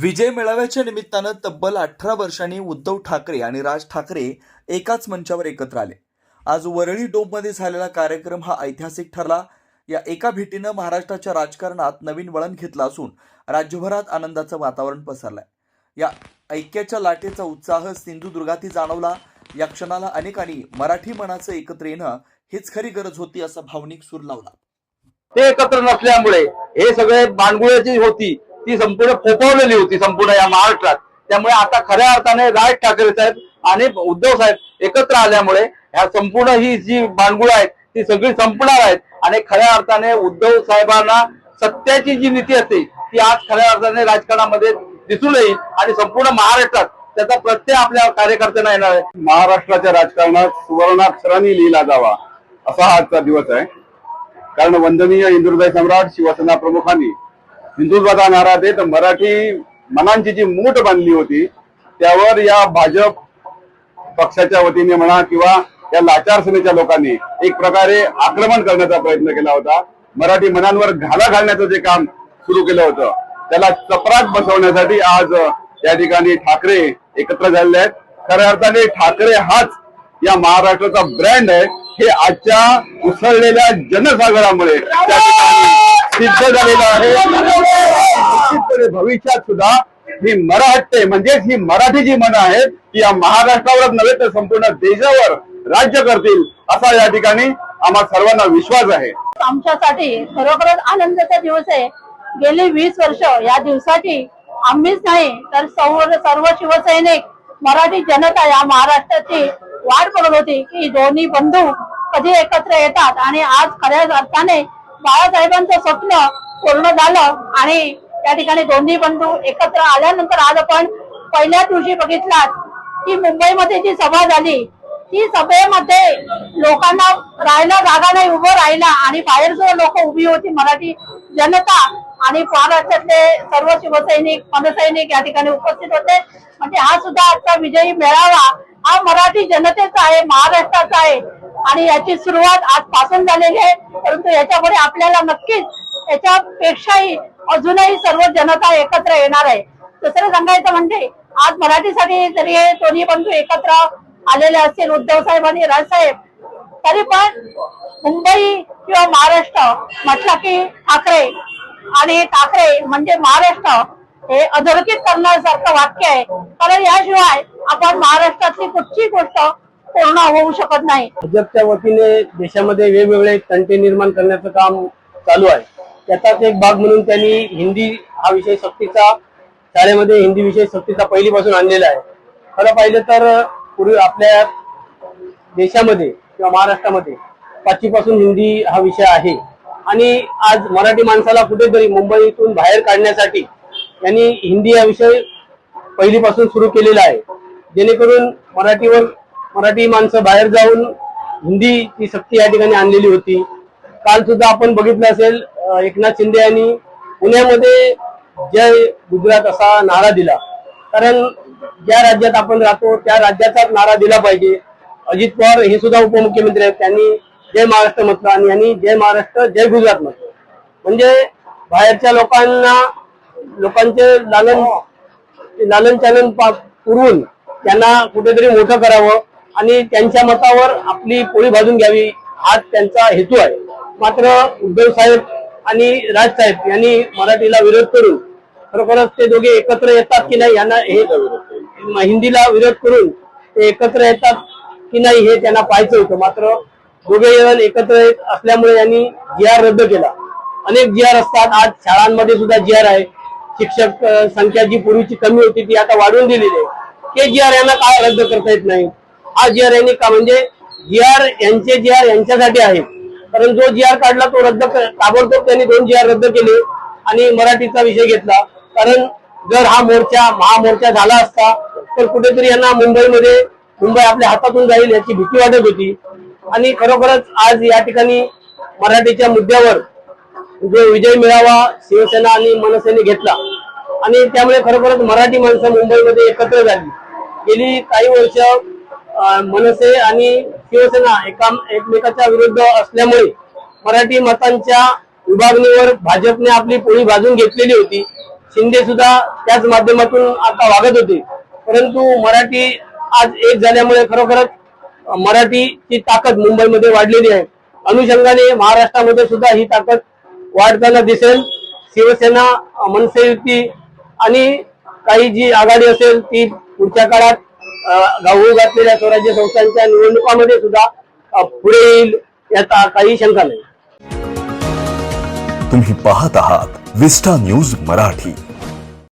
विजय मेळाव्याच्या निमित्तानं तब्बल अठरा वर्षांनी उद्धव ठाकरे आणि राज ठाकरे एकाच मंचावर एकत्र आले. आज वरळी डोबमध्ये झालेला कार्यक्रम हा ऐतिहासिक ठरला. या एका भेटीनं महाराष्ट्राच्या राजकारणात नवीन वळण घेतलं असून राज्यभरात आनंदाचं वातावरण पसरलंय. या ऐक्याच्या लाटेचा उत्साह सिंधुदुर्गातही जाणवला. या क्षणाला अनेकांनी मराठी मनाचं एकत्र येणं हीच खरी गरज होती असा भावनिक सूर लावला. ते एकत्र नसल्यामुळे हे सगळे बांडगुळ्याची होती. ती संपूर्ण फोपवलेली होती संपूर्ण या महाराष्ट्रात. त्यामुळे आता खऱ्या अर्थाने राज ठाकरे साहेब आणि उद्धव साहेब एकत्र आल्यामुळे ह्या संपूर्ण ही जी बांडगुळ आहेत ती सगळी संपणार आहेत. आणि खऱ्या अर्थाने उद्धव साहेबांना सत्याची जी नीती असते ती आज खऱ्या अर्थाने राजकारणामध्ये दिसून येईल आणि संपूर्ण महाराष्ट्रात त्याचा प्रत्यय आपल्या कार्यकर्त्यांना येणार आहे. महाराष्ट्राच्या राजकारणात सुवर्णाक्षरांनी लिहिला जावा असा आजचा दिवस आहे. कारण वंदनीय इंदुरदाय सम्राट शिवसेना प्रमुखांनी हिंदुत्वाचा नारा देत मराठी मनांची जी मूठ बांधली होती त्यावर या भाजप पक्षाच्या वतीने म्हणा किंवा या लाचार सेनेच्या लोकांनी एक प्रकारे आक्रमण करण्याचा प्रयत्न केला होता. मराठी मनांवर घाला घालण्याचं जे काम सुरू केलं होतं त्याला चपराक बसवण्यासाठी आज या ठिकाणी ठाकरे एकत्र झालेले आहेत. खऱ्या अर्थाने ठाकरे हाच या महाराष्ट्राचा ब्रँड आहे. हे आजच्या उसळलेल्या जनसागरामुळे त्या ठिकाणी सिद्ध झालेलं आहे. निश्चितपणे भविष्यात सुद्धा ही मराठे म्हणजेच ही मराठी जी मन आहेत ती या महाराष्ट्रावरच नव्हे तर संपूर्ण देशावर राज्य करतील असा या ठिकाणी आम्हा सर्वांना विश्वास आहे. आमच्यासाठी खरोखरच आनंदाचा दिवस आहे. गेली वीस वर्ष या दिवसाची आम्हीच नाही तर सर्व सर्व शिवसैनिक मराठी जनता या महाराष्ट्राची वाट बघत होती की दोन्ही बंधू कधी एकत्र येतात आणि आज खऱ्या अर्थाने बाळासाहेबांचं स्वप्न पूर्ण झालं आणि त्या ठिकाणी दोन्ही बंधू एकत्र आल्यानंतर आज आपण पहिल्या दिवशी बघितलात की मुंबईमध्ये जी सभा झाली ती सभेमध्ये लोकांना राहायला जागा नाही उभं राहिला आणि बाहेर जो लोक उभी होती. मराठी जनता आणि महाराष्ट्रातले सर्व शिवसैनिक मनसैनिक या ठिकाणी उपस्थित होते. म्हणजे हा सुद्धा आजचा विजयी मेळावा हा मराठी जनतेचा आहे महाराष्ट्राचा आहे. आणि याची सुरुवात आजपासून झालेली आहे. परंतु याच्यापुढे आपल्याला नक्कीच याच्यापेक्षाही अजूनही सर्व जनता एकत्र येणार आहे. दुसरं सांगायचं म्हणजे आज मराठीसाठी जरी हे दोन्ही बंधू एकत्र आलेले असतील उद्धव साहेब आणि राजसाहेब तरी पण मुंबई किंवा महाराष्ट्र म्हटलं की ठाकरे आणि ठाकरे म्हणजे महाराष्ट्र हे अधोरेखित करण्यासारखं वाक्य आहे. कारण याशिवाय आपण महाराष्ट्रातली कुठची गोष्ट पूर्ण होऊ शकत नाही. भाजपच्या वतीने देशामध्ये वेगवेगळे तंटे निर्माण करण्याचं काम चालू आहे. त्याचाच एक भाग म्हणून त्यांनी हिंदी हा विषय सक्तीचा शाळेमध्ये हिंदी विषय सक्तीचा पहिलीपासून आणलेला आहे. खरं पाहिलं तर पूर्वी आपल्या देशामध्ये किंवा महाराष्ट्रामध्ये पाचवीपासून हिंदी हा विषय आहे. आणि आज मराठी माणसाला कुठेतरी मुंबईतून बाहेर काढण्यासाठी यांनी हिंदी हा विषय पहिलीपासून सुरू केलेला आहे. जेणेकरून मराठीवर मराठी माणसं बाहेर जाऊन हिंदीची सक्ती या ठिकाणी आणलेली होती. काल सुद्धा आपण बघितलं असेल एकनाथ शिंदे यांनी पुण्यामध्ये जय गुजरात असा नारा दिला. कारण ज्या राज्यात आपण राहतो त्या राज्याचाच नारा दिला पाहिजे. अजित पवार हे सुद्धा उपमुख्यमंत्री आहेत. त्यांनी जय महाराष्ट्र म्हटलं आणि यांनी जय महाराष्ट्र जय गुजरात म्हटलं म्हणजे बाहेरच्या लोकांना लोकांचे लालन लालन चालन पुरवून त्यांना कुठेतरी मोठं करावं आणि त्यांच्या मतावर आपली पोळी भाजून घ्यावी हा त्यांचा हेतू आहे. मात्र उद्धव साहेब आणि राज साहेब यांनी मराठीला विरोध करून खरोखरच ते दोघे एकत्र येतात की नाही यांना हे हिंदीला विरोध करून ते एकत्र येतात की नाही हे त्यांना पाहायचं होतं. मात्र दोघे जण एकत्र येत असल्यामुळे यांनी जी आर रद्द केला. अनेक जी आर असतात. आज शाळांमध्ये सुद्धा जी आर आहे. शिक्षक संख्या जी पूर्वीची कमी होती ती आता वाढवून दिलेली आहे. ते जी आर यांना काय रद्द करता येत नाही? हा जी आर यांनी का म्हणजे जी आर यांचे जी आर यांच्यासाठी आहे. कारण जो जी आर काढला तो रद्द ताबडतोब त्यांनी दोन जी आर रद्द केले आणि मराठीचा विषय घेतला. कारण जर हा मोर्चा महामोर्चा झाला असता तर कुठेतरी यांना मुंबईमध्ये मुंबई आपल्या हातातून जाईल याची भीती वाटत होती. आणि खरोखरच आज या ठिकाणी मराठीच्या मुद्द्यावर जो विजय मिळावा शिवसेना आणि मनसेने घेतला. आणि त्यामुळे खरोखरच मराठी माणसं मुंबईमध्ये एकत्र झाली. गेली काही वर्ष मनसे आणि शिवसेना एका एकमेकाच्या विरुद्ध असल्यामुळे मराठी मतांच्या विभागणीवर भाजपने आपली पोळी भाजून घेतलेली होती. शिंदे सुद्धा त्याच माध्यमातून आता वागत होते. परंतु मराठी आज एक झाल्यामुळे खरोखरच मराठीची ताकद मुंबईमध्ये वाढलेली आहे. अनुषंगाने महाराष्ट्रामध्ये सुद्धा ही ताकद वाढताना दिसेल. शिवसेना मनसे युती आणि काही जी आघाडी असेल ती पुढच्या काळात अं, घाऊ घातलेल्या स्वराज्य संस्थांच्या निवडणुकामध्ये सुद्धा पुढे येईल याचा काही शंका नाही. तुम्ही पाहत आहात विस्टा न्यूज मराठी.